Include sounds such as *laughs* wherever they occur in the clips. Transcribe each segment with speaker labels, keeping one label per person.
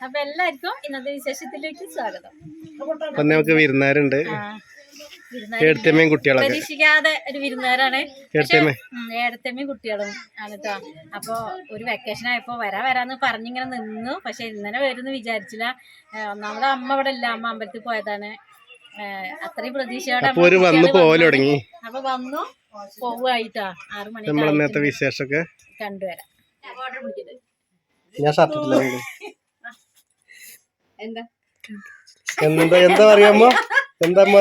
Speaker 1: അപ്പൊ എല്ലാവർക്കും ഇന്നത്തെ വിശേഷത്തിലേക്ക് സ്വാഗതം.
Speaker 2: അപ്പൊ നമുക്ക് വിരുന്നാരുണ്ട് ഏടത്തമ്മയും കുട്ടികളൊക്കെ.
Speaker 1: പ്രതീക്ഷിക്കാതെ ഒരു വിരുന്നുകാരാണ്. ഏടത്തമ്മയും കുട്ടികളും ആണ് കേട്ടോ അപ്പൊ ഒരു വെക്കേഷൻ ആയപ്പോ വരാ വരാന്ന് പറഞ്ഞിങ്ങനെ നിന്നു. പക്ഷെ ഇന്നലെ വരുന്നു വിചാരിച്ചില്ല. ഒന്നാമത് അമ്മ ഇവിടെ ഇല്ല. അമ്മ അമ്പലത്തിൽ പോയതാണ്. അത്രയും പ്രതീക്ഷയോടെ
Speaker 2: അപ്പൊ വന്ന്
Speaker 1: പോവായിട്ടാ ആറു മണി
Speaker 2: വിശേഷമൊക്കെ.
Speaker 1: കണ്ടുവരാം.
Speaker 2: ഞാൻ
Speaker 1: എന്താ?
Speaker 2: എന്താ എന്താ പറയാമോ എന്താ അമ്മ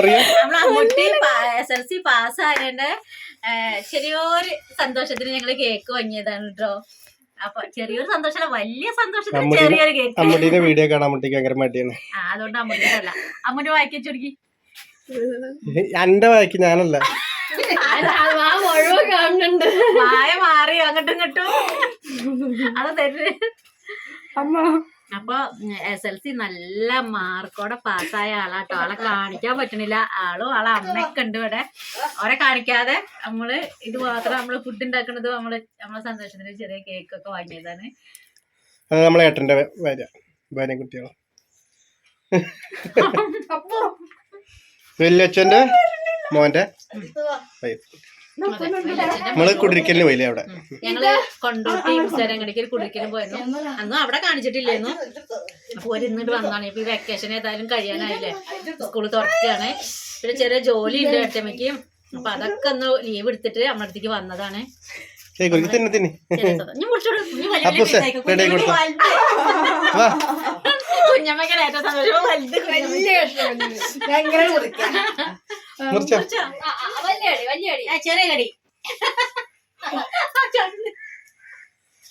Speaker 1: എസ് എൽ സി പാസ്സായതിന്റെ ചെറിയൊരു സന്തോഷത്തിന് ഞങ്ങൾ കേക്ക് വാങ്ങിയതാണ് കേട്ടോ അപ്പൊ ചെറിയൊരു സന്തോഷമല്ല വലിയ സന്തോഷത്തിന് ചെറിയൊരു കേക്ക്
Speaker 2: അമ്മൂട്ടീന്റെ വീഡിയോ കാണാൻ അമ്മൂട്ടിക്ക് ഭയങ്കര മടിയാണ്.
Speaker 1: ആ അതുകൊണ്ട് അമ്മൂട്ടി അല്ല. അമ്മൂട്ടി വായിക്കാൻ ചുരുക്കി
Speaker 2: എന്റെ വായിക്ക് ഞാനല്ല.
Speaker 1: മുഴുവൻ കാണുന്നുണ്ട്. വായ മാറി അങ്ങോട്ടും ഇങ്ങോട്ടും. അത് തരുന്നത് അപ്പൊ എസ് എൽ സി നല്ല മാർക്കോടെ പാസ്സായ ആളാട്ടോ. ആളെ കാണിക്കാൻ പറ്റണില്ല. ആളും ആളെ അമ്മയൊക്കെ ഉണ്ട് ഇവിടെ. അവരെ കാണിക്കാതെ നമ്മൾ ഇത് മാത്രം നമ്മൾ ഫുഡ് ഉണ്ടാക്കുന്നത് നമ്മൾ നമ്മളെ സന്തോഷത്തിന് ചെറിയ കേക്ക് ഒക്കെ വാങ്ങിയതാണ്.
Speaker 2: നമ്മളെ ഏട്ടന്റെ ഭാര്യ വല്യച്ഛന്റെ മോന്റെ വൈഫ് നമ്മൾ കുടിരിക്കലിന് പോയില്ലേ അവിടെ?
Speaker 1: ഞങ്ങൾ കൊണ്ടോട്ടി സ്ഥലങ്ങളിലേക്ക് കുടിക്കലും പോയിരുന്നു. അന്നും അവിടെ കാണിച്ചിട്ടില്ലായിരുന്നു അപ്പൊ ഒരു ഇന്നിട്ട് വന്നാണ്. ഇപ്പൊ ഈ വെക്കേഷൻ ഏതായാലും കഴിയാനായില്ലേ? സ്കൂൾ തുറക്കുകയാണ് പിന്നെ ചെറിയ ജോലി ഉണ്ട് ഏട്ടമ്മയ്ക്ക് അപ്പൊ അതൊക്കെ ഒന്ന് ലീവ് എടുത്തിട്ട് നമ്മുടെ അടുത്തേക്ക് വന്നതാണ്.
Speaker 2: തിന്നെ തിന്നെ.
Speaker 1: സന്തോഷം. വലുത്.
Speaker 2: വാ
Speaker 1: ചെറിയ കടി.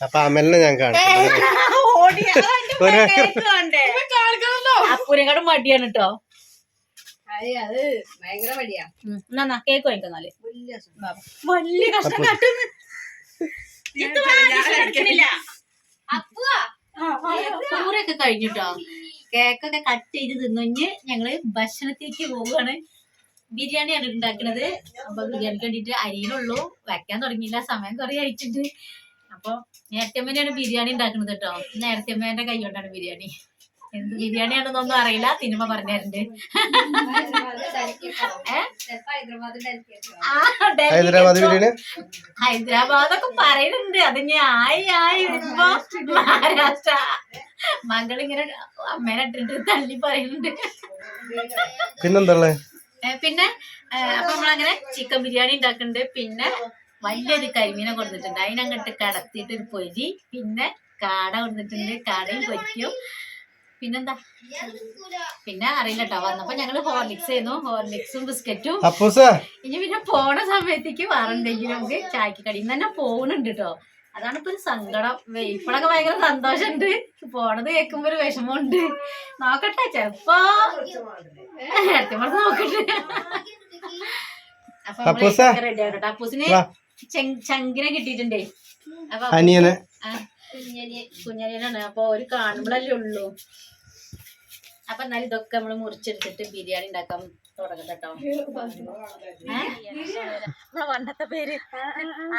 Speaker 2: അപ്പൊ അമലിനെ ഞാൻ കാണും.
Speaker 1: അപ്പൂരെക്കാളും മടിയാണ് കേട്ടോ എന്നാ കേക്ക് വാങ്ങിക്കുന്നാൽ വലിയ കട്ടുന്നു. കഴിഞ്ഞിട്ടോ? കേക്കൊക്കെ കട്ട് ചെയ്ത് തിന്നുഞ്ഞ് ഞങ്ങൾ ഭക്ഷണത്തേക്ക് പോവുകയാണ് ബിരിയാണിയാണ് ഉണ്ടാക്കുന്നത് അപ്പൊ ബിരിയാണിക്ക് വേണ്ടിട്ട് അരിയിലുള്ളൂ. വെക്കാൻ തുടങ്ങിയില്ല. സമയം കുറെ ആയിട്ടുണ്ട്. അപ്പൊ നേരത്തമ്മേനെയാണ് ബിരിയാണി ഉണ്ടാക്കുന്നത് കേട്ടോ. നേരത്തമ്മേന്റെ കൈ കൊണ്ടാണ് ബിരിയാണി. എന്ത് ബിരിയാണിയാണെന്നൊന്നും അറിയില്ല. സിനിമ ഡൽഹി
Speaker 2: ഹൈദരാബാദ് ബിരിയാണി?
Speaker 1: ഹൈദരാബാദൊക്കെ പറയുന്നുണ്ട് അത് ഞാൻ ആയി ആയി വരുമ്പോ മഹാരാഷ്ട്ര. മകളിങ്ങനെ അമ്മേനെ ഇട്ടിട്ട് തള്ളി പറയുന്നുണ്ട്
Speaker 2: പിന്നെന്താ
Speaker 1: പിന്നെ അപ്പൊ നമ്മളങ്ങനെ ചിക്കൻ ബിരിയാണി ഉണ്ടാക്കുന്നുണ്ട് പിന്നെ വലിയൊരു കരിമീനെ കൊടുത്തിട്ടുണ്ട്. അതിനങ്ങോട്ട് കടത്തിയിട്ട് ഒരു പൊരി പിന്നെ കാട കൊടുത്തിട്ടുണ്ട്. കാടയും പൊരിക്കും. പിന്നെന്താ? പിന്നെ അറിയില്ല കേട്ടോ വന്നപ്പോ ഞങ്ങൾ ഹോർലിക്സ് ചെയ്യുന്നു ഹോർലിക്സും ബിസ്ക്കറ്റും. ഇനി പിന്നെ പോണ സമയത്തേക്ക് എന്തെങ്കിലും നമുക്ക് ചായക്ക് കടി ഇന്ന് തന്നെ പോണുണ്ട് കേട്ടോ അതാണ് ഇപ്പൊ ഒരു സങ്കടം. ഇപ്പോഴൊക്കെ ഭയങ്കര സന്തോഷമുണ്ട് പോണത് കേൾക്കുമ്പോ ഒരു വിഷമമുണ്ട്. നോക്കട്ടെ ചെലപ്പോ നോക്കട്ടെ. അപ്പൊ. റെഡി ആകട്ടെ അപ്പൂസിന് ചങ്കിനെ കിട്ടിയിട്ടുണ്ടേ. അപ്പൊ ആ, കുഞ്ഞനിയനാണ്. അപ്പൊ ഒരു കാണുമ്പോഴല്ലേ ഉള്ളൂ. അപ്പൊ എന്നാലും ഇതൊക്കെ നമ്മൾ മുറിച്ചെടുത്തിട്ട് ബിരിയാണി ഉണ്ടാക്കാൻ തുടങ്ങട്ടോ നമ്മളെ പണ്ടത്തെ പേര്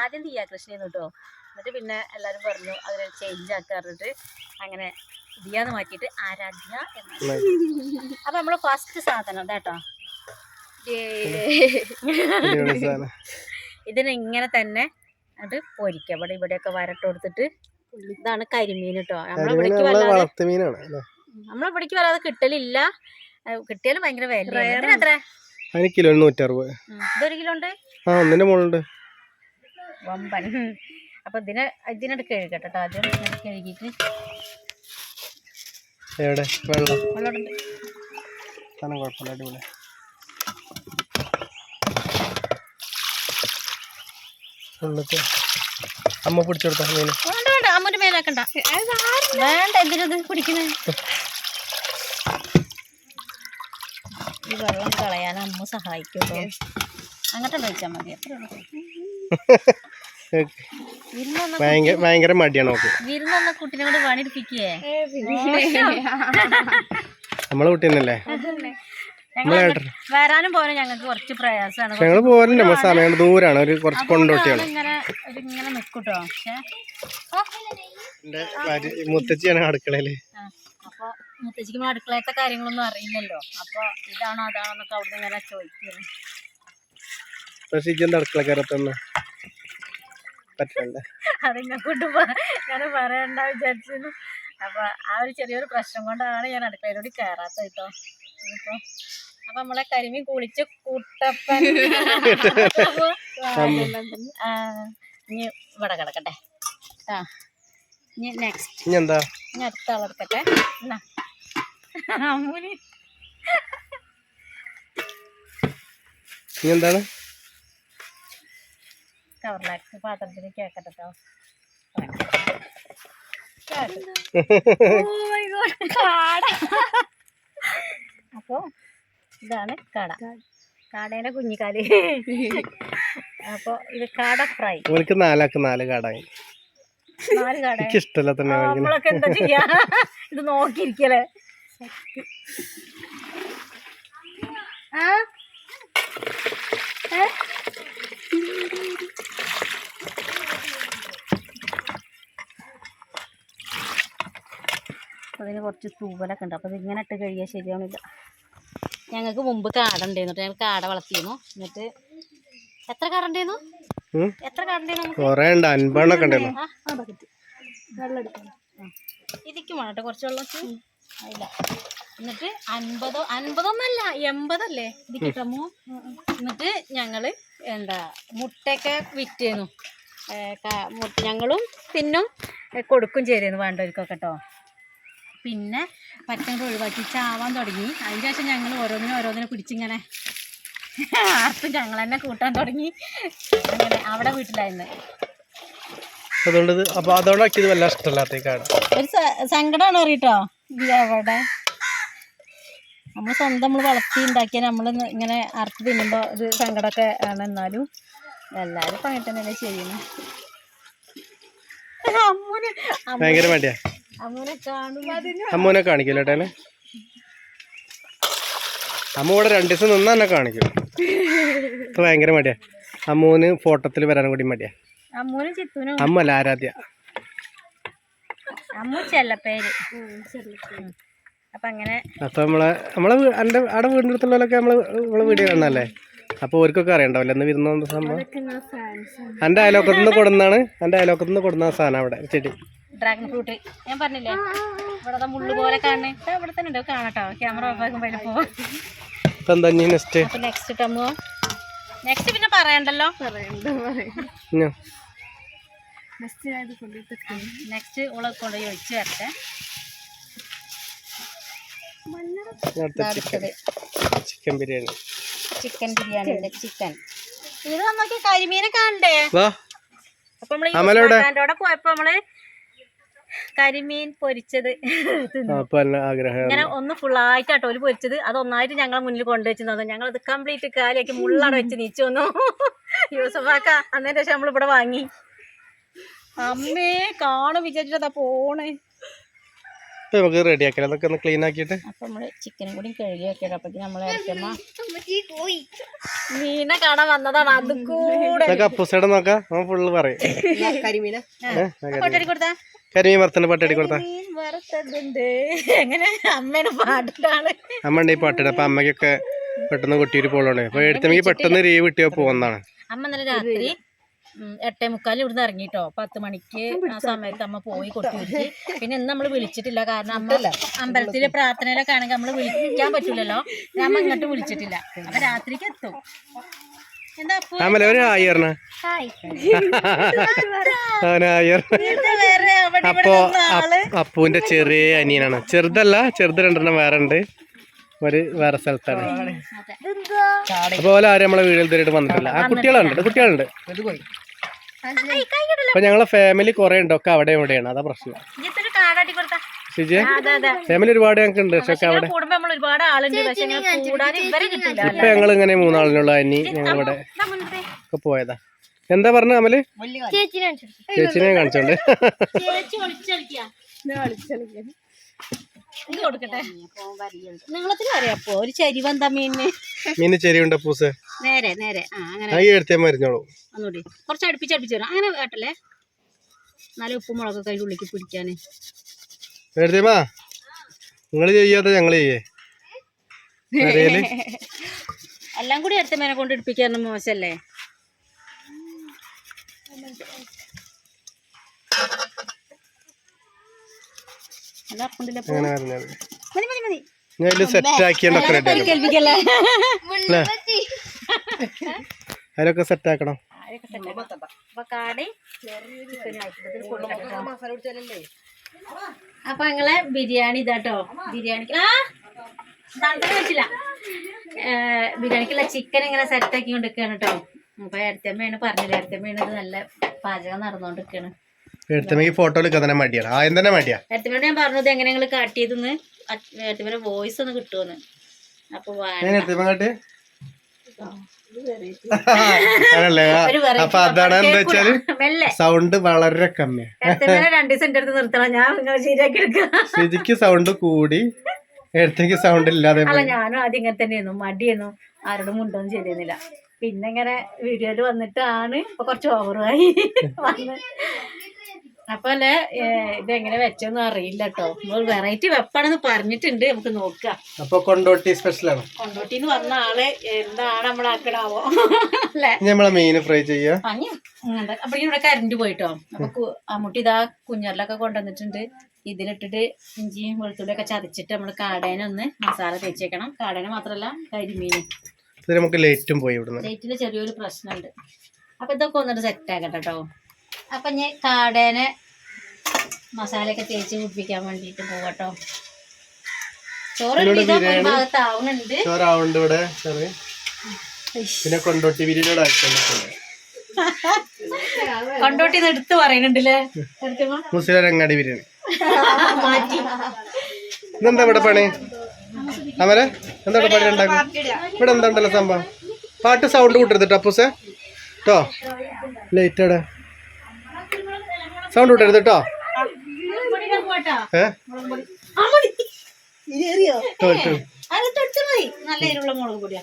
Speaker 1: ആദ്യം തീയാ കൃഷ്ണൻ കേട്ടോ എന്നിട്ട് പിന്നെ എല്ലാവരും പറഞ്ഞു അതിനെ ചേഞ്ച് ആക്കി പറഞ്ഞിട്ട് അങ്ങനെ ദിയാന്ന് മാറ്റിയിട്ട് ആരാധ്യ എന്ന്. അപ്പൊ നമ്മൾ ഫസ്റ്റ് സാധനം കേട്ടോ ഇതിനെ ഇങ്ങനെ തന്നെ അത് പൊരിക്കുക ഇവിടെ ഇവിടെയൊക്കെ വരട്ട് കൊടുത്തിട്ട് ഇതാണ് കരിമീൻ കേട്ടോ നമ്മളിവിടേക്ക്
Speaker 2: നമ്മളെ
Speaker 1: വല്ലാതെ നമ്മളിവിടേക്ക് വരാതെ കിട്ടലില്ല. കിട്ടിയാലും ഭയങ്കര വില എത്ര
Speaker 2: അതിന് കിലോ നൂറ്ററുപത്
Speaker 1: ഇതൊരു കിലോ ഉണ്ട്
Speaker 2: ആ ഒന്നിന്റെ മുകളുണ്ട്
Speaker 1: വമ്പൻ. അപ്പൊ ഇതിനെ ഇതിനോട് കഴുകട്ടെ കേട്ടോ ആദ്യം കഴുകിയിട്ട്
Speaker 2: എവിടെ? വെള്ളം.
Speaker 1: വെള്ളമുണ്ട്.
Speaker 2: സാധനം കുഴപ്പമില്ല അടിപൊളി. ഉള്ളത്തെ അമ്മ പിടിച്ചെടുത്ത മീൻ?
Speaker 1: വേണ്ട വേണ്ട. അമ്മൂന്റെ മേലാക്കണ്ട വേണ്ട എന്തിനത് കുടിക്കണേ ഈ വെള്ളം കളയാൻ അമ്മ സഹായിക്കും അങ്ങനത്തെ അങ്ങോട്ട് കഴിച്ചാൽ മതി. അത്രേ ഉള്ളൂ. *laughs*
Speaker 2: ഭയങ്കര ഭയങ്കര മടിയാണ് നോക്ക്
Speaker 1: വിരുന്നൊന്ന് കുട്ടീനെ കൊണ്ട് പണിയെടുപ്പിക്കേ.
Speaker 2: നമ്മളെ കുട്ടി തന്നെയല്ലേ?
Speaker 1: വരാനും പോലും ഞങ്ങൾക്ക് കുറച്ച് പ്രയാസമാണ്.
Speaker 2: ഞങ്ങൾ പോരണ്ട നമ്മൾ സമയം ദൂരാണ്. ഒരു കുറച്ച് കൊണ്ടോട്ടിയാണ്.
Speaker 1: ഇങ്ങനെ ഒരു ഇങ്ങനെ നിൽക്കൂട്ടോ പക്ഷെ
Speaker 2: മുത്തച്ഛിയാണ് അടുക്കളയിൽ.
Speaker 1: അപ്പൊ അടുക്കളത്തെ അടുക്കളയത്തെ കാര്യങ്ങളൊന്നും അറിയില്ലല്ലോ. അപ്പൊ ഇതാണോ അതാണോ എന്നൊക്കെ അവിടെ ഇങ്ങനെ ചോദിക്കുന്നു.
Speaker 2: പക്ഷെ ഇജ്ജെന്താ അടുക്കളക്കാരത്തന്നെ പറ്റണ്ട
Speaker 1: അതിനെ കൊണ്ട് ഞാൻ പറയണ്ട വിചാരിച്ചിരുന്നു. അപ്പൊ ആ ഒരു ചെറിയൊരു പ്രശ്നം കൊണ്ടാണ് ഞാൻ അടുക്കളയിലൂടെ കയറാത്ത കേട്ടോ ഇനിയിപ്പോ അപ്പൊ നമ്മളെ കരിമീൻ കുളിച്ച് കൂട്ടപ്പൻ. ഇനി ഇവിടെ കിടക്കട്ടെ. ആ ഇനി നെക്സ്റ്റ്
Speaker 2: ഇനി എന്താ?
Speaker 1: ഇനി അടുത്ത ആളെടുക്കട്ടെ എന്നാ? അമ്മൂന്
Speaker 2: ഇനി എന്താണ്?
Speaker 1: കവറിലാക്കി പാത്രത്തിലേക്ക് കേക്കട്ടെ കേട്ടോ അപ്പോ ഇതാണ് കട. കാടേന്റെ കുഞ്ഞിക്കാൽ. അപ്പൊ ഇത് കാട ഫ്രൈ.
Speaker 2: നിങ്ങൾക്ക് നാലാക്ക് നാല് കാടായി.
Speaker 1: നാല് കാട.
Speaker 2: എനിക്ക് ഇഷ്ടമല്ല തന്നെ
Speaker 1: നമ്മളൊക്കെ എന്താ ചെയ്യാ? ഇത് നോക്കിയിരിക്കലേ ആ? ഏ? അപ്പൊ അതിന് കുറച്ച് തൂവലൊക്കെ ഉണ്ട്. അപ്പോൾ ഇതിങ്ങനെ ഇട്ട് കഴിയാൻ ശരിയാവണില്ല. ഞങ്ങൾക്ക് മുമ്പ് കാട ഉണ്ടായിരുന്നു ഞങ്ങൾ കാട വളർത്തിയിരുന്നു. എന്നിട്ട് എത്ര കാട ഉണ്ടായിരുന്നു? എത്ര കാട ഇതിക്ക് വേണം കേട്ടോ കുറച്ച് വെള്ളം ഇല്ല എന്നിട്ട് അൻപതോ അൻപതൊന്നല്ല എൺപതല്ലേ? ഇതിക്ക് എന്നിട്ട് ഞങ്ങൾ എന്താ മുട്ടയൊക്കെ വിറ്റേന്നു. ഞങ്ങളും പിന്നും കൊടുക്കും ചേരുന്നു വേണ്ടവർക്കൊക്കെ കേട്ടോ. പിന്നെ പറ്റങ്ങൾ ഒഴിവാക്കി ചാവാൻ തുടങ്ങി. അതിന് ശേഷം ഞങ്ങൾ ഓരോന്നിനും ഓരോന്നിനും പിടിച്ചിങ്ങനെ ആർത്തും ഞങ്ങൾ തന്നെ കൂട്ടാൻ തുടങ്ങി. അങ്ങനെ അവിടെ വീട്ടിലായിരുന്നു.
Speaker 2: അതുകൊണ്ട് അപ്പൊ അതുകൊണ്ടാക്കി ഇത് വല്ല ഇഷ്ടമല്ലാത്ത
Speaker 1: ഒരു സങ്കടമാണ് അറിയട്ടോ? അവിടെ. നമ്മൾ സ്വന്തം നമ്മൾ വളർത്തി ഉണ്ടാക്കിയ നമ്മൾ ഇങ്ങനെ അറുത്ത് തിന്നുമ്പോൾ ഒരു സങ്കടമൊക്കെ ആണ് എന്നാലും എല്ലാവരും ഇപ്പം അങ്ങനെ തന്നെയല്ലേ ചെയ്യുന്നത്
Speaker 2: ഭയങ്കര മടിയാ.
Speaker 1: അമ്മൂനെ
Speaker 2: കാണിക്കില്ല ഏട്ടനെ അമ്മ ഇവിടെ രണ്ടു ദിവസം നിന്നാ എന്നെ കാണിക്കും. ഇപ്പൊ ഭയങ്കര മടിയാ. അമ്മൂന് ഫോട്ടോത്തിൽ വരാനും കൂടി മടിയാ. അമ്മല്ല ആരാധ്യ.
Speaker 1: അപ്പൊ
Speaker 2: നമ്മളെ നമ്മളെ എന്റെ അവിടെ വീടിന്റെ അടുത്തുള്ളവരൊക്കെ നമ്മൾ നമ്മളെ വീഡിയോ കാണാല്ലേ അപ്പൊ ഓർക്കൊക്കെ അറിയണ്ടാവില്ല? എന്ന് വിരുന്ന സംഭവം? എന്റെ അയലോക്കത്ത് നിന്ന് കൊടുന്നാണ് എന്റെ അയലോക്കത്ത് നിന്ന് കൊടുന്ന സാധനം അവിടെ ചെടി.
Speaker 1: ഡ്രാഗൺ ഫ്രൂട്ട് ഞാൻ പറഞ്ഞില്ലേ? ഇവിടെ മുള്ളു പോലെ കാണണേ. ദാ ഇവിടെ തന്നെ ഉണ്ടോ. കാണട്ടോ. ക്യാമറ ഓഫ് ആക്കുമ്പോൾ അതിൽ പോവാം.
Speaker 2: നെക്സ്റ്റ്
Speaker 1: നെക്സ്റ്റ് ടമ്മോ നെക്സ്റ്റ് പിന്നെ പറയണ്ടല്ലോ? നെക്സ്റ്റ് ഓളെ ഒഴിച്ച് വരട്ടെ.
Speaker 2: ചിക്കൻ ബിരിയാണി
Speaker 1: ചിക്കൻ ബിരിയാണിന്റെ ചിക്കൻ ഇത് നോക്കി കരിമീനെ കാണണ്ടേ?
Speaker 2: വാ.
Speaker 1: അപ്പൊ നമ്മൾ പോയപ്പോ നമ്മൾ കരിമീൻ പൊരിച്ചത് ഇങ്ങനെ ഒന്ന് ഫുള്ളായിട്ടാട്ടോ ഒരു പൊരിച്ചത്. അത് ഒന്നായിട്ട് ഞങ്ങളെ മുന്നിൽ കൊണ്ടുവച്ചു തന്നു ഞങ്ങൾ അത് കംപ്ലീറ്റ് കാലിയാക്കി മുള്ളട വെച്ച് നീച്ചു വന്നു. യൂസഫാക്ക അന്നേരം ശേഷം നമ്മൾ ഇവിടെ വാങ്ങി. അമ്മേ കാണും വിചാരിച്ചതാ പോണേ.
Speaker 2: ഇപ്പൊ നമുക്ക് റെഡി ആക്കിയാലോ അതൊക്കെ ഒന്ന് ക്ലീൻ ആക്കിയിട്ട്.
Speaker 1: അപ്പൊ നമ്മൾ ചിക്കനും കൂടി കഴുകി വെക്കണം അപ്പൊ നമ്മളെ ഇറക്കമ്മ മീനെ കാണാൻ വന്നതാണ്. അത് കൂടെ.
Speaker 2: അപ്പൂസയുടെ നോക്കാം. ഫുള്ള് പറയും.
Speaker 3: കരിമീന.
Speaker 2: ഏഹ്
Speaker 1: കൊടുത്താ.
Speaker 2: കരിമീൻ വറുത്തന്നെ പട്ടടി കൊടുത്താ. അമ്മ ഉണ്ട് ഈ പാട്ടിട അപ്പൊ അമ്മയ്ക്കൊക്കെ പെട്ടെന്ന് കൊട്ടിയൊരു പോളാണ്. അപ്പൊ എടുത്തെങ്കിൽ പെട്ടെന്ന് ലീവ് വിട്ടിയ പോകുന്നതാണ്
Speaker 1: അമ്മ ഇന്നലെ രാത്രി എട്ടേ മുക്കാൽ ഇവിടുന്ന് ഇറങ്ങിട്ടോ. പത്ത് മണിക്ക് ആ സമയത്ത് അമ്മ പോയി കൊട്ടിയിട്ട് പിന്നെ ഇന്ന് നമ്മൾ വിളിച്ചിട്ടില്ല. കാരണം അമ്മ അമ്പലത്തിലെ പ്രാർത്ഥനയിലൊക്കെ ആണെങ്കിൽ നമ്മൾ വിളിക്കാൻ പറ്റൂലല്ലോ. അമ്മ അങ്ങോട്ട് വിളിച്ചിട്ടില്ല. അപ്പൊ രാത്രിക്ക് എത്തും. എന്താ അപ്പു
Speaker 2: അമ്മല ഒരു ഹായ് പറഞ്ഞ.
Speaker 1: ഹായ്.
Speaker 2: അവന് ഹായ്
Speaker 1: വേറെ അവിടെ ഇവിടെ
Speaker 2: അപ്പോ
Speaker 1: നിന്ന ആൾ.
Speaker 2: അപ്പ് അപ്പുവിന്റെ ചെറിയ അനിയനാണ്. ചെറുതല്ല ചെറുത് രണ്ടെണ്ണം വേറെ ഉണ്ട്. ഒരു വേറെ സ്ഥലത്താണ്.
Speaker 1: അതുപോലെ
Speaker 2: അപ്പൊ പോലെ ആരും നമ്മളെ വീഡിയോയിൽ തരായിട്ട് വന്നിട്ടില്ല. ആ കുട്ടികളുണ്ട് കുട്ടികളുണ്ട്.
Speaker 1: കൈ കൈ കിട്ടില്ല
Speaker 2: അപ്പൊ ഞങ്ങളെ ഫാമിലി കുറെ ഉണ്ട് ഒക്കെ അവിടെ ഇവിടെയാണ്. അതാ പ്രശ്നം.
Speaker 1: അതെ
Speaker 2: ഫാമിലി ഒരുപാട് ഞങ്ങൾക്ക് ഉണ്ട് പക്ഷെ അവിടെ
Speaker 1: കൂടുമ്പോ നമ്മൾ ഒരുപാട് ആളുണ്ട്. പക്ഷെ ഇങ്ങനെ കൂടാൻ ഇവരെ കിട്ടില്ല.
Speaker 2: ഇപ്പൊ ഞങ്ങൾ ഇങ്ങനെ മൂന്നാളിനുള്ള അനി ഞങ്ങളിവിടെ ഒക്കെ പോയതാ. എന്താ പറഞ്ഞ അമൽ? ചേച്ചിനെ കാണിച്ചോണ്ട്.
Speaker 1: ചേച്ചി
Speaker 2: മീന് പൂസ്?
Speaker 1: നേരെ നേരെ. ആ അങ്ങനെ.
Speaker 2: ആ എടുത്തേ
Speaker 1: ഒന്നുകൂടി കുറച്ച് അടുപ്പിച്ചടുപ്പിച്ചു അങ്ങനെ കേട്ടല്ലേ നല്ല ഉപ്പും മുളക് അതിന്റെ ഉള്ളിലേക്ക് പിടിക്കാന്.
Speaker 2: എടുത്തേമാ നിങ്ങൾ ചെയ്യാതെ ഞങ്ങൾ ചെയ്യേ. അറിയൽ
Speaker 1: എല്ലാം കൂടി അടുത്ത മേനെ കൊണ്ട് എടുപ്പിക്കാൻ മോശല്ലേ?
Speaker 2: അതിലൊക്കെ സെറ്റ് ആക്കണം.
Speaker 3: മസാല
Speaker 1: അപ്പൊ ഞങ്ങളെ ബിരിയാണി ഇതാട്ടോ. ബിരിയാണിക്ക് ആ! തണുത്ത വെച്ചില്ല ബിരിയാണിക്കുള്ള ചിക്കൻ ഇങ്ങനെ സെറ്റ് ആക്കി കൊണ്ടിരിക്കുകയാണ് കേട്ടോ. അപ്പൊ ഇരത്തമ്മയാണ് പറഞ്ഞത്. ഇരത്തമ്മയാണ് ഇത് നല്ല പാചകം നടന്നുകൊണ്ടിരിക്കുകയാണ്
Speaker 2: എടുത്തമെങ്കിൽ ഫോട്ടോ എടുക്കാൻ തന്നെ മടിയാണ്. ആദ്യം തന്നെ മടിയാ.
Speaker 1: ഞാൻ പറഞ്ഞത് എങ്ങനെ നിങ്ങൾ കാട്ടിയതെന്ന് വോയിസ് ഒന്ന് കിട്ടുമെന്ന് അപ്പൊ
Speaker 2: ആണല്ലേ? *laughs* അപ്പൊ അതാണ് എന്താ
Speaker 1: വെച്ചാൽ
Speaker 2: സൗണ്ട് വളരെ
Speaker 1: കമ്മിയാണ് രണ്ട് ദിവസം നിർത്തണം. ഞാൻ ശരിയാക്കി
Speaker 2: സൗണ്ട് കൂടി എടുത്തേക്ക് സൗണ്ട് ഇല്ലാതെ
Speaker 1: അല്ല. ഞാനും ആദ്യം ഇങ്ങനെ തന്നെയായിരുന്നു. മടിയായിരുന്നു. ആരോടും മുണ്ടൊന്നും ചെയ്തിരുന്നില്ല. പിന്നെ ഇങ്ങനെ വീഡിയോയിൽ വന്നിട്ടാണ് ഇപ്പൊ കുറച്ച് ഓവറായി *laughs* വന്ന് അപ്പൊ അല്ലേ ഇതെങ്ങനെ വെച്ചൊന്നും അറിയില്ല കേട്ടോ നമ്മൾ വെറൈറ്റി വെപ്പാണെന്ന് പറഞ്ഞിട്ടുണ്ട്. നമുക്ക് നോക്കാം.
Speaker 2: അപ്പൊ കൊണ്ടോട്ടി സ്പെഷ്യലാണ്
Speaker 1: കൊണ്ടോട്ടിന്ന് പറഞ്ഞ ആൾ എന്താണ് നമ്മളാക്കണാവോ ആക്കണാവോ?
Speaker 2: ഇനി നമ്മളെ മീൻ ഫ്രൈ ചെയ്യാ
Speaker 1: അപ്പൊ ഇവിടെ കരണ്ട് പോയിട്ടോ? അപ്പൊ അമ്മൂട്ടി ഇതാ കുഞ്ഞറിലൊക്കെ കൊണ്ടുവന്നിട്ടുണ്ട്. ഇതിലിട്ടിട്ട് ഇഞ്ചിയും വെളുത്തുള്ളിയൊക്കെ ചതച്ചിട്ട് നമ്മൾ കാടേനൊന്ന് മസാല തേച്ചേക്കണം. കാടേന മാത്രല്ല കരിമീനും
Speaker 2: നമുക്ക് ലേറ്റും പോയി ഇവിടുന്ന്.
Speaker 1: ലൈറ്റിന് ചെറിയൊരു പ്രശ്നമുണ്ട്. അപ്പൊ ഇതൊക്കെ ഒന്നിട്ട് സെറ്റ് ആക്കട്ടെ കേട്ടോ അപ്പൊ ഞാൻ കാടേനെ മസാലയൊക്കെ തേച്ച് കുടിപ്പിക്കാൻ വേണ്ടിയിട്ട് പോകട്ടോ ചോറ്
Speaker 2: ഇവിടെ ചെറിയ. പിന്നെ കൊണ്ടോട്ടി ബിരിയാണിയുടെ
Speaker 1: കൊണ്ടോട്ടി എടുത്ത് പറയുന്നുണ്ടല്ലേ
Speaker 2: ബിരിയാണി. ഇതെന്താ ഇവിടെ പണി? അമരെ എന്താ പണി ഉണ്ടാക്കും ഇവിടെ എന്താ ഉണ്ടല്ലോ സംഭവം? പാട്ട് സൗണ്ട് കൂട്ടരുത് അപ്പൂസേ. കേട്ടോ ലേറ്റ് അവിടെ സൗണ്ട് കൂട്ടരുത് കേട്ടോ
Speaker 1: നല്ല എരിവുള്ള മുളക് പൊടിയാ.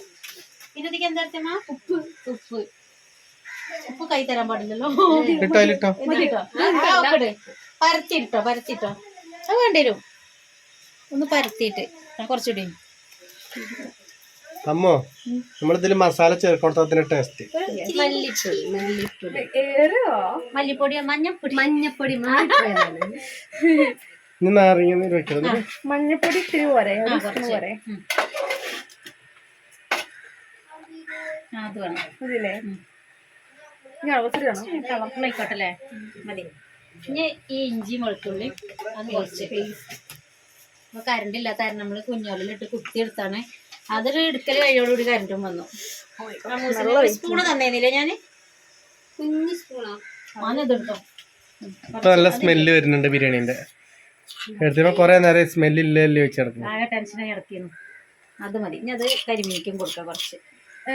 Speaker 1: പിന്നെ ഇതിക്ക് എന്താ അർത്ഥമാ? ഉപ്പ്. ഉപ്പ്. ഉപ്പ് കൈ തരാൻ പാടില്ലല്ലോ. പരത്തിയിട്ടോ പരത്തിട്ടോ അത് വേണ്ടി വരും. ഒന്ന് പരത്തിയിട്ട്. കുറച്ചുകൂടി
Speaker 2: അമ്മോ നമ്മളിതിൽ മസാല ചേർക്കണത്തിന് ടേസ്റ്റ്
Speaker 1: മല്ലിപ്പൊടി. മല്ലിപ്പൊടി മഞ്ഞപ്പൊടി.
Speaker 3: മഞ്ഞപ്പൊടി
Speaker 2: ഇനി നാരങ്ങ നീര് വെക്കരുത്
Speaker 3: മഞ്ഞപ്പൊടി ഇത്തിരി പോരെ ഇതില്ലേ
Speaker 1: മതി. ഇനി ഈ ഇഞ്ചി വെളുത്തുള്ളി അത് കുറച്ച്. കറണ്ട് ഇല്ലാത്ത കാരണം നമ്മൾ കുഞ്ഞോലിലിട്ട് കുത്തിയെടുത്താണ് അതൊരു എടുക്കൽ കഴിയോടുകൂടി കരണ്ടും വന്നു. സ്പൂണ് തന്നേന്നില്ലേ ഞാൻ?
Speaker 3: കുഞ്ഞു സ്പൂണോ
Speaker 1: ആനെടുത്തോ
Speaker 2: ഇപ്പൊ നല്ല സ്മെല്ല് വരുന്നുണ്ട് ബിരിയാണിന്റെ. എടുത്തപ്പോ കൊറേ നേരം സ്മെല്ല് ഇല്ലല്ലോ വെച്ചെടുക്കുന്നു
Speaker 1: ആകെ ടെൻഷനായി ഇറക്കിയിരുന്നു അത് മതി. ഇനി അത് കരിമീനിക്കും കൊടുക്കാം കുറച്ച്.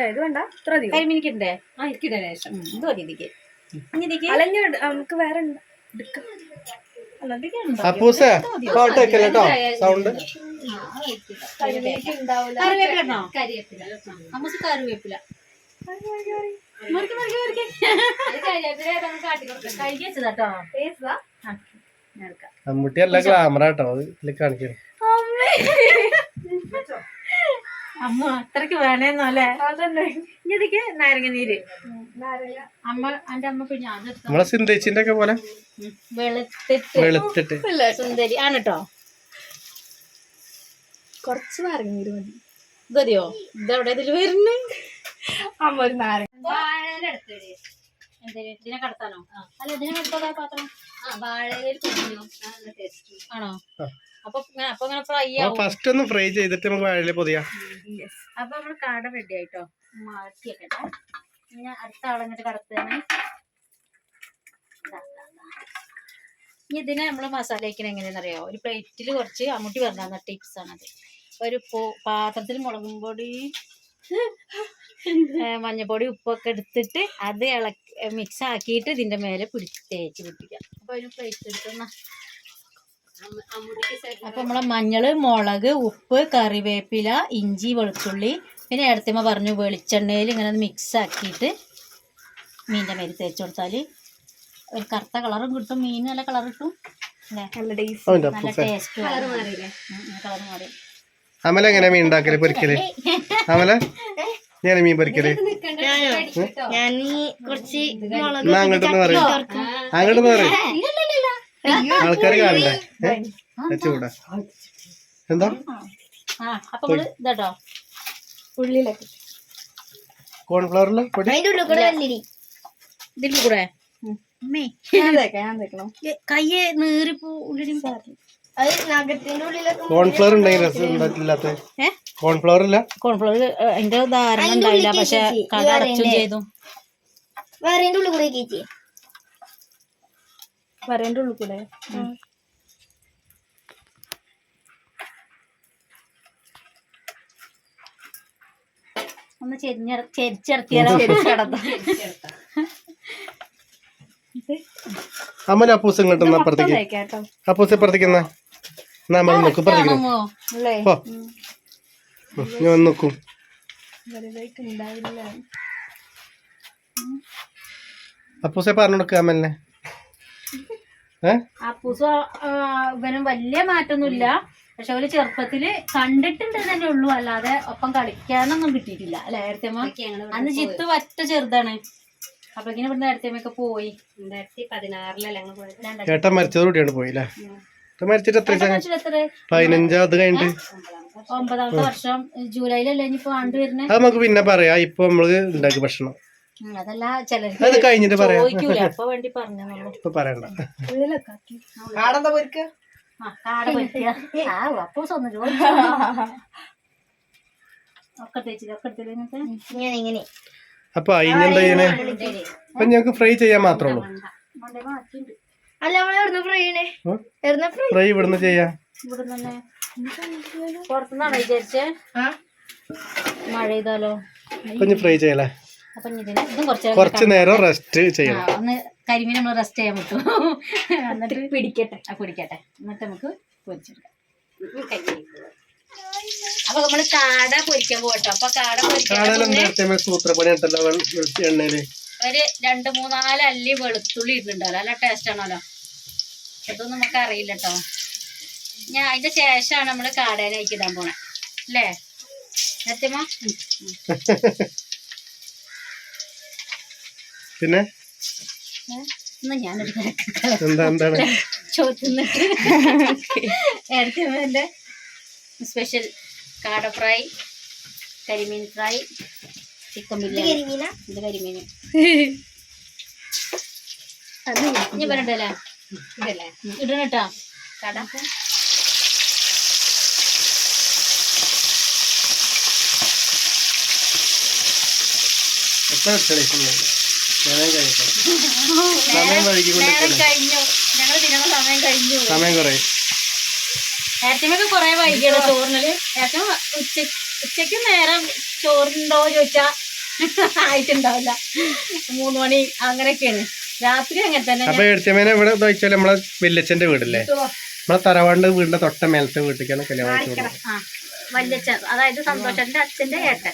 Speaker 3: ഇത് വേണ്ട. ഇത്ര അധികം
Speaker 1: കരിമീനിക്കുണ്ടേ? ആ ഇരിക്കട്ടെ ഉം, ഇത് മതി ഇതിക്ക്. ഇനി ഇതിക്ക്
Speaker 3: നമുക്ക് വേറെ ഉണ്ട്. എടുക്കാം.
Speaker 1: ഉണ്ടോ?
Speaker 2: അപ്പൂസേ പാട്ട് വെക്കല്ലോ കേട്ടോ? സൗണ്ട്?
Speaker 1: കറിവേപ്പില? അമ്മൂസ് കറിവേപ്പില.
Speaker 2: മമ്മൂട്ടി അല്ല ഗ്ലാമറാട്ടോ അത് ഇതിൽ കാണിക്കണം
Speaker 1: അമ്മ അത്രയ്ക്ക് വേണേന്നോ അല്ലേ? ഇനി ഇതിക്ക് നാരങ്ങ നീര്. അമ്മ എന്റെ അമ്മ പിന്നെ അതെടുത്ത
Speaker 2: നമ്മളെ സിന്തേച്ചിന്റെ ഒക്കെ പോലെ?
Speaker 1: വെളുത്തിട്ട്.
Speaker 2: വെളുത്തിട്ട്.
Speaker 1: സുന്ദരി. ആണ് കേട്ടോ
Speaker 3: കുറച്ച് നാരങ്ങ മതി.
Speaker 1: ഇതറിയോ? ഇതെവിടെ ഇതിൽ വരുന്നു?
Speaker 3: അമ്മ ഒരു നാരങ്ങ.
Speaker 1: ഇതിനെ കടത്താനോ? അല്ല ഇതിനെ കടത്താതാ പാത്രം? ആണോ? അപ്പൊ ഇങ്ങനെ- അപ്പൊ ഇങ്ങനെ ഫ്രൈ ആവും.
Speaker 2: ഫസ്റ്റ് ഒന്ന് ഫ്രൈ ചെയ്തിട്ട് നമുക്ക് വാഴയില പൊതിയാ.
Speaker 1: അപ്പൊ നമ്മൾ കാട റെഡി ആയിട്ടോ? മാറ്റി വെക്കട്ടെ ഇനി അടുത്ത ആളെങ്ങിട്ട് കടത്തുകയാണ്. ഇനി ഇതിനെ നമ്മൾ മസാല വയ്ക്കണ എങ്ങനെയാണെന്നറിയോ ഒരു പ്ലേറ്റിൽ കുറച്ച് അമ്മുട്ടി പറഞ്ഞ ടിപ്സ് ആണത് ഒരു പാത്രത്തിൽ മുളകും പൊടി മഞ്ഞപ്പൊടി ഉപ്പൊക്കെ എടുത്തിട്ട് അത് ഇളക്കി മിക്സ് ആക്കിയിട്ട് ഇതിന്റെ മേലെ പിടിച്ച് തേച്ച് പിടിപ്പിക്കാം. അപ്പൊ ഒരു പ്ലേറ്റ് എടുക്കുന്ന അപ്പൊ നമ്മളെ മഞ്ഞൾ മുളക് ഉപ്പ് കറിവേപ്പില ഇഞ്ചി വെളുത്തുള്ളി പിന്നെ ഇടത്തിമ പറഞ്ഞു വെളിച്ചെണ്ണയിൽ ഇങ്ങനെ മിക്സ് ആക്കിയിട്ട് മീനിന്റെ മേലെ തേച്ച് കൊടുത്താൽ ഒരു കറുത്ത കളറും കിട്ടും. മീൻ നല്ല കളർ കിട്ടും.
Speaker 3: നല്ല ടേസ്റ്റ്
Speaker 1: കളർ മാറി.
Speaker 2: അമല എങ്ങനെ മീൻ ഉണ്ടാക്കൽ പൊരിക്കൽ? അമല? ഞാൻ മീൻ പൊരിക്കൽ?
Speaker 3: ഞാൻ കുറച്ച്
Speaker 2: മുളക് അങ്ങോട്ടൊന്ന് പറയും. അങ്ങോട്ടൊന്ന് പറയും. ആൾക്കാർ കാണണ്ടേ ചൂടാ എന്താ?
Speaker 1: അപ്പൊ ഇതാട്ടോ.
Speaker 3: ഉള്ളിലൊക്കെ.
Speaker 2: കോൺഫ്ലവറിൽ
Speaker 3: അതിന്റെ കൂടെ
Speaker 1: ഇതിൽ കയ്യെ നീറിപ്പോ ഉള്ളിലും.
Speaker 2: കോൺഫ്ലവർ
Speaker 1: ഉണ്ടായില്ലാത്ത
Speaker 2: കോൺഫ്ലവർ ഇല്ല?
Speaker 1: കോൺഫ്ലവർ എന്റെ ധാരണ ഉണ്ടായില്ല. പക്ഷെ കട അടച്ചും ചെയ്തു.
Speaker 3: വേറെ ഉള്ളിൽ കൂടെ കയറ്റി വരേന്റെ ഉള്ളിൽ കൂടെ
Speaker 1: ഒന്ന് ചെരിഞ്ഞ ചെരിച്ചിറക്കിയാലോ?
Speaker 2: അമ്മല അപ്പൂസ് ഇങ്ങോട്ട് അപ്പുറത്തേക്ക്. അപ്പൂസ് ഇപ്പുറത്തേക്ക് എന്നാ? എന്നാ അമ്മ നോക്കും ഇപ്പുറത്തേക്ക് ഞാൻ നോക്കും. അപ്പൂസെ പറഞ്ഞു കൊടുക്കുക
Speaker 1: അപ്പൂസ ഇവനും വലിയ മാറ്റൊന്നുമില്ല. പക്ഷെ അവർ ചെറുപ്പത്തിൽ കണ്ടിട്ടുണ്ട് തന്നെ ഉള്ളൂ. അല്ലാതെ ഒപ്പം കളിക്കാനൊന്നും കിട്ടിയിട്ടില്ല. അല്ലെ നേരത്തെമ്മ അന്ന് ജിത്ത് പറ്റ ചെറുതാണ്. അപ്പഴേക്കിനും ഇവിടുന്ന് നേരത്തെമ്മയൊക്കെ പോയി. രണ്ടായിരത്തി പതിനാറിലല്ലേ ചേട്ടൻ
Speaker 2: ഏട്ടൻ പോയില്ലേ മരിച്ചിട്ട് എത്ര കഴിഞ്ഞിട്ട്?
Speaker 1: ഒമ്പതാമത്തെ വർഷം. ജൂലൈയിലല്ലേ ഇനിയിപ്പോ ആണ്ട് വരുന്നത്
Speaker 2: അത് നമുക്ക് പിന്നെ പറയാം. ഇപ്പൊ നമ്മൾ ഉണ്ടാക്കി ഭക്ഷണം.
Speaker 1: അതല്ല ചിലർക്ക്
Speaker 2: അത് കഴിഞ്ഞിട്ട് പറയാം.
Speaker 1: ചോദിക്കൂല അപ്പൊ വേണ്ടി പറഞ്ഞല്ലോ
Speaker 2: ഇപ്പൊ പറയണ്ട.
Speaker 1: ആ കാട പൊരിക്കുക ആ അപ്പൂസ് ഒന്ന് ചോദിച്ചു ഒക്കെ ഒക്കെ
Speaker 3: ഇങ്ങനെ ഇങ്ങനെ.
Speaker 2: അപ്പൊ അതിനെന്താ ചെയ്യണേ? അപ്പൊ ഞങ്ങക്ക് ഫ്രൈ ചെയ്യാൻ മാത്രമേ ഉള്ളൂ.
Speaker 1: മണ്ടേ മാറ്റിണ്ട്
Speaker 3: അല്ല എവിടുന്ന് ഫ്രൈ ചെയ്യണേ? ഫ്രൈ?
Speaker 2: ഇവിടുന്ന് ചെയ്യാ.
Speaker 1: പുറത്തുനിന്നാണോ വിചാരിച്ചേ? മഴ ചെയ്താലോ
Speaker 2: അപ്പൊ ഫ്രൈ ചെയ്യലേ
Speaker 1: അപ്പൊ ഇതിന് ഇതും കുറച്ച് നേരം
Speaker 2: കുറച്ച് നേരം റെസ്റ്റ് ചെയ്യണം.
Speaker 1: ഒന്ന് കരിമീൻ നമ്മൾ റെസ്റ്റ് ചെയ്യാൻ പറ്റും. എന്നിട്ട്
Speaker 3: പിടിക്കട്ടെ.
Speaker 1: ആ പിടിക്കട്ടെ. എന്നിട്ട് നമുക്ക് പൊരിച്ചെടുക്കാം. അപ്പൊ നമ്മൾ കാട പൊരിക്കാൻ പോട്ടോ അപ്പൊ കാട പൊരിക്കാൻ
Speaker 2: സൂത്രപ്പണി ഉണ്ടല്ലോ എണ്ണയിൽ
Speaker 1: ഒരു രണ്ട് മൂന്നാൽ അല്ലി വെളുത്തുള്ളി ഇടുന്നുണ്ടല്ലോ. നല്ല ടേസ്റ്റ് ആണല്ലോ. ഇതൊന്നും നമുക്ക് അറിയില്ല കേട്ടോ ഞാൻ അതിന്റെ ശേഷമാണ് നമ്മൾ കാടേനേക്ക് ഇടാൻ പോണേ. അല്ലേ? സത്യമാ? *laughs*
Speaker 2: പിന്നെ? എന്താ എന്താണ്?
Speaker 1: ചോദിച്ചിട്ട് സ്പെഷ്യൽ കാട ഫ്രൈ കരിമീൻ ഫ്രൈ ചിക്കൻ ബിരിയാണി. ഇത് കരിമീൻ.
Speaker 3: അത്
Speaker 1: ഇനി പറയണ്ടല്ലേ ഇടല്ലേ? ഇടണം കേട്ടോ കട
Speaker 2: എത്ര സമയം കുറേ.
Speaker 1: നേരത്തെയൊക്കെ കൊറേ വൈകിയാണ് ചോറിനൽ. നേരത്തെ ഉച്ച ഉച്ചയ്ക്ക് നേരം ചോറുണ്ടോ ചോദിച്ചാ ആയിട്ടുണ്ടാവില്ല. മൂന്ന് മണി അങ്ങനെയൊക്കെയാണ്. രാത്രി അങ്ങനെ തന്നെ.
Speaker 2: അപ്പൊ എഴുത്തമ്മേനെ ഇവിടെ നമ്മളെ വില്ലച്ചന്റെ വീടല്ലേ? നമ്മളെ തറവാണ്ട് വീടിന്റെ തൊട്ട മേലത്തെ വീട്ടിലേക്കാണ് കല്യാണം
Speaker 1: വല്യച്ഛൻ. അതായത് സന്തോഷന്റെ അച്ഛന്റെ ഏട്ടൻ.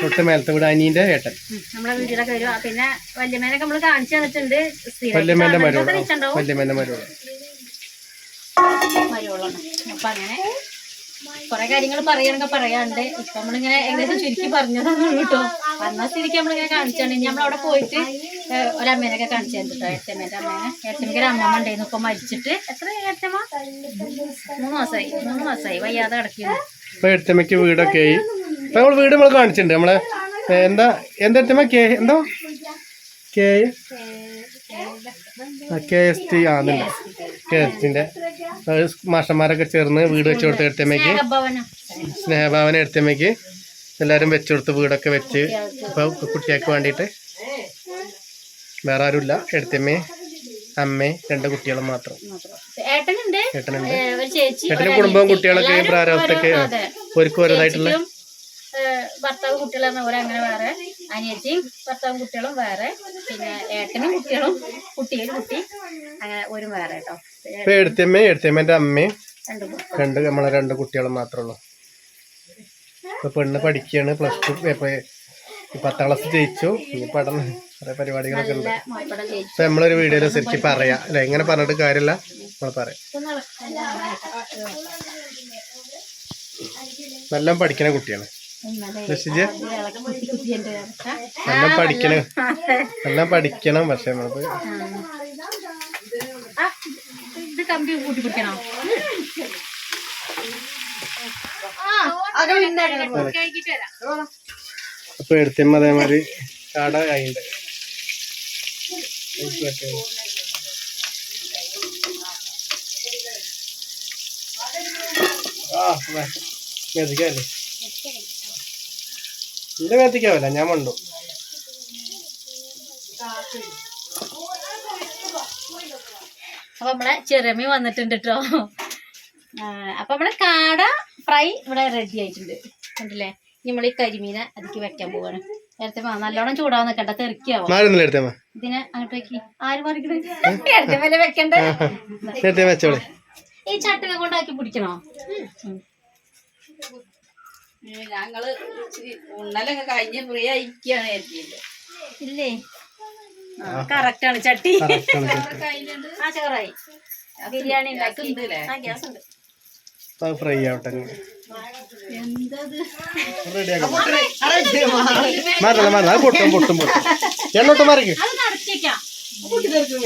Speaker 2: തൊട്ട് മേലത്തെ വീട് അനിയന്റെ ഏട്ടൻ.
Speaker 1: നമ്മളെ വീട്ടിലൊക്കെ വരും. പിന്നെ വല്യമ്മേനൊക്കെ നമ്മൾ കാണിച്ചു തന്നിട്ടുണ്ട്.
Speaker 2: വല്യമ്മേന്റെ മരുവോൾ
Speaker 1: വെച്ചിട്ടുണ്ടാവും
Speaker 2: വല്യമ്മേന്റെ മരുവോൾ
Speaker 1: മരുവോളാണ് അപ്പൊ അങ്ങനെ കൊറേ കാര്യങ്ങൾ പറയാനൊക്കെ പറയാണ്ട് ഇപ്പൊ നമ്മളിങ്ങനെ ഏകദേശം ചുരുക്കി പറഞ്ഞതാണ് കേട്ടോ. വന്ന സ്ഥിതിക്ക് നമ്മളിങ്ങനെ കാണിച്ചാണ്. ഇനി നമ്മളവിടെ പോയിട്ട് ഒരമ്മേനൊക്കെ കാണിച്ചു തന്നിട്ടോ ഏട്ടമ്മേന്റെ അമ്മേനെ. ഏട്ടമ്മയ്ക്ക് ഒരു അമ്മമ്മ ഉണ്ടായിരുന്നു ഇപ്പൊ മരിച്ചിട്ട് എത്ര ഏട്ടമ്മ? മൂന്ന് മാസമായി മൂന്ന് മാസമായി വയ്യാതെ കിടക്കുന്നു.
Speaker 2: ഇപ്പൊ എഴുത്തമ്മയ്ക്ക് വീടൊക്കെ ആയി. ഇപ്പൊ നമ്മൾ വീട് നമ്മൾ കാണിച്ചിട്ടുണ്ട്. നമ്മളെ എന്താ എന്താ എഴുത്തമ്മ കെ എന്തോ? കെ കെ എസ് ടി ആ അതുണ്ട് കെ എസ് ടിന്റെ മാഷന്മാരൊക്കെ ചേർന്ന് വീട് വെച്ച് കൊടുത്ത എഴുത്തമ്മയ്ക്ക്
Speaker 1: ഭവനം
Speaker 2: സ്നേഹഭാവന എഴുത്തമ്മയ്ക്ക് എല്ലാരും വെച്ചു കൊടുത്ത് വീടൊക്കെ വെച്ച് ഇപ്പൊ കുട്ടികൾക്ക് വേണ്ടിയിട്ട് വേറെ ആരുമില്ല എഴുത്തമ്മേ അമ്മേ രണ്ട് കുട്ടികളും മാത്രം.
Speaker 1: ഏട്ടനുണ്ട്
Speaker 2: ഏട്ടനും കുടുംബവും. കുട്ടികളൊക്കെ പ്രാരാബ്ദത്തൊക്കെ. ഒരുക്കും ഓരോതായിട്ടുള്ള
Speaker 1: ഭർത്താവ് കുട്ടികളെന്ന് അങ്ങനെ വേറെ. അനിയത്തിയും ഭർത്താവും കുട്ടികളും വേറെ. പിന്നെ ഏട്ടനും കുട്ടികളും കുട്ടിയും കുട്ടി. അങ്ങനെ ഒരു വേറെ കേട്ടോ.
Speaker 2: ഇപ്പൊ എഴുത്തമ്മയും എഴുത്തമ്മേന്റെ അമ്മയും
Speaker 1: രണ്ട്
Speaker 2: നമ്മളെ രണ്ട് കുട്ടികളും മാത്രമേ ഉള്ളൂ. ഇപ്പൊ പെണ്ണ് പഠിക്കുകയാണ് പ്ലസ് ടു പത്താം ക്ലാസ് ജയിച്ചു. ഇനി പഠനം കുറെ പരിപാടികളൊക്കെ ഉണ്ട്. ഇപ്പൊ നമ്മളൊരു വീഡിയോയിൽ അനുസരിച്ച് പറയാം. അല്ലെ? ഇങ്ങനെ പറഞ്ഞിട്ട് കാര്യമില്ല. നമ്മൾ പറയാം. നല്ല പഠിക്കണ കുട്ടിയാണ്. ലക്ഷിജ നല്ല പഠിക്കണ നല്ല പഠിക്കണം പക്ഷെ
Speaker 1: ആ, ഇത് കമ്പി കൂട്ടി പിടിക്കണോ? കഴിക്കിട്ട് വരാം
Speaker 2: അപ്പൊ എടുത്തമ്മ അതേമാതിരി കാട കൈണ്ട് ആ മെതിക്കല്ലേ എന്റെ മെതിക്കാവില്ല ഞാൻ മണ്ടു
Speaker 1: അപ്പൊ നമ്മളെ ചെറുമി വന്നിട്ടുണ്ട് കേട്ടോ അപ്പൊ നമ്മളെ കാട ഫ്രൈ ഇവിടെ റെഡി ആയിട്ടുണ്ട്. കണ്ടില്ലേ? നമ്മൾ ഈ കരിമീനെ അതിക്ക് വെക്കാൻ പോവാണ്. നല്ലോണം ചൂടാവാൻ നിൽക്കണ്ട തെറിക്കാവോ? ഇതിനെ അങ്ങോട്ട് വെക്കി ആര് പറിക്കണേ വെക്കണ്ടേ?
Speaker 2: വെച്ചോളെ.
Speaker 1: ഈ ചട്ടിനെ കൊണ്ടാക്കി പിടിക്കണോ?
Speaker 4: ഞങ്ങൾ ഉണ്ണലൊക്കെ കഴിഞ്ഞ് ഫ്രീ കരുതിയത്
Speaker 1: ഇല്ലേ? കറക്റ്റ് ആണ് ചട്ടി. ആ ചോറായി. ബിരിയാണി ഉണ്ടാക്കി.
Speaker 4: ഉണ്ടല്ലേ?
Speaker 1: ആ ഗ്യാസ് ഉണ്ട്.
Speaker 2: അപ്പൊ ഫ്രൈ ആവട്ടെ റെഡിയാക്കാം മാറില്ല മാറില്ല അത് പൊട്ടും പൊട്ടും പൊട്ടും. എണ്ണോട്ട് മാറിക്ക്.
Speaker 1: അത്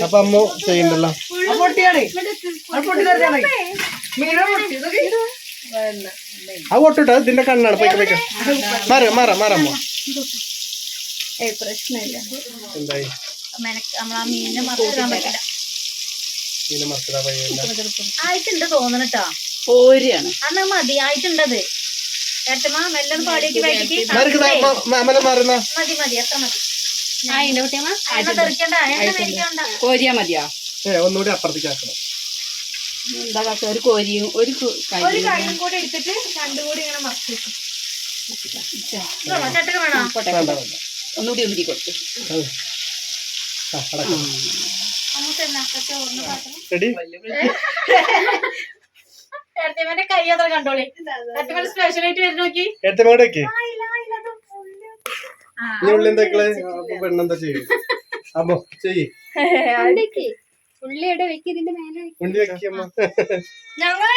Speaker 2: അപ്പൊ അമ്മ ചെയ്യണ്ടല്ലോ. ആ പൊട്ടിട്ട്? ഇതിന്റെ കണ്ണാണ്. പൈക്ക് പൈക്ക് മാറ മാറ മാറമ്മ
Speaker 3: പ്രശ്നമില്ല.
Speaker 2: എന്തായി?
Speaker 1: മീനിനെ മറക്കാൻ പറ്റില്ല. ആയിട്ടുണ്ട് തോന്നണട്ടാ. അന്ന് ഏട്ടമ്മ മെല്ലം വൈകിട്ട് മതി. മതി മതി
Speaker 4: കോരിയാ മതിയാ?
Speaker 2: ഒന്നുകൂടി അപ്പുറത്തേക്ക് ആക്കണം.
Speaker 4: എന്താ കാക്ക ഒരു കോരിയും ഒരു
Speaker 3: കൈയും കൂടി എടുത്തിട്ട് രണ്ടും കൂടി ഇങ്ങനെ
Speaker 4: ഒന്നുകൂടി ഒന്നിരി കൊടുത്തു
Speaker 2: റെഡി
Speaker 1: കൈ അത്ര കണ്ടോളി. ഏട്ടമ്മ സ്പെഷ്യൽ ആയിട്ട് വരുന്ന നോക്കി.
Speaker 2: ഏറ്റവും കൂടെ വെക്ക് നീ ഉള്ളി എന്താക്കളെ പെണ്ണെന്താ ചെയ്യും? അമ്മോ ചെയ്യ്.
Speaker 3: ഉള്ളിയുടെ വെക്കി? ഇതിന്റെ മേലെ
Speaker 2: ഞങ്ങൾ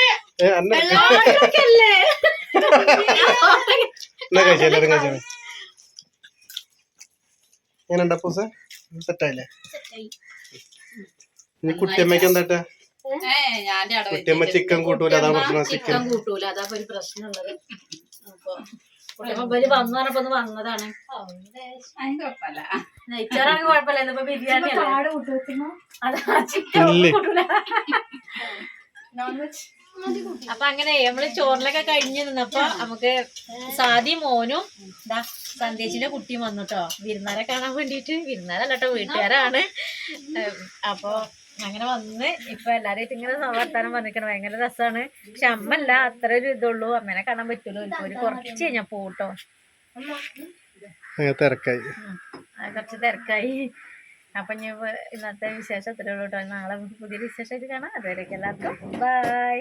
Speaker 2: എങ്ങനെയുണ്ട് പൂസ സെറ്റായില്ലേ? ഇനി കുട്ടിയമ്മയ്ക്ക് എന്താട്ടാ
Speaker 4: ഏ ഞാൻ അവിടെ
Speaker 2: കുട്ടിയമ്മ ചിക്കൻ കൂട്ടൂല അതാ പ്രശ്നം ചിക്കൻ
Speaker 1: കൂട്ടൂല അതാ ഒരു അപ്പൊ ഇവർ വന്നു പറഞ്ഞപ്പോ ഒന്ന് വന്നതാണ്. നെയ്ച്ചാറാണ് കുഴപ്പമില്ല. ഇന്നിപ്പോ ബിരിയാണി അതാ ചിക്കൻ
Speaker 2: ഇല്ലേ?
Speaker 1: കൂട്ടൂല.
Speaker 3: നോൺ വെജ്
Speaker 1: അപ്പൊ അങ്ങനെ നമ്മൾ ചോറിലൊക്കെ കഴിഞ്ഞു നിന്നപ്പോ നമുക്ക് സാദി മോനും ഇതാ സന്ദേശിന്റെ കുട്ടിയും വന്നുട്ടോ വിരുന്നാരെ കാണാൻ വേണ്ടിട്ട് വിരുന്നാരല്ല കേട്ടോ വീട്ടുകാരാണ്. അപ്പൊ അങ്ങനെ വന്ന് ഇപ്പൊ എല്ലാരായിട്ട് ഇങ്ങനെ വർത്താനം പറഞ്ഞിരിക്കണം ഭയങ്കര രസമാണ് പക്ഷെ അമ്മല്ല അത്ര ഒരു ഇതുള്ളൂ. അമ്മേനെ കാണാൻ പറ്റുള്ളൂ ഒരു കുറച്ച് കഴിഞ്ഞാ പോട്ടോ
Speaker 2: തിരക്കായി.
Speaker 1: കുറച്ച് തിരക്കായി. അപ്പൊ ഞാൻ ഇന്നത്തെ വിശേഷം അത്രേ ഉള്ളൂ കേട്ടോ നാളെ പുതിയൊരു വിശേഷമായിട്ട് കാണാം. അതുവരെ എല്ലാവർക്കും. ബൈ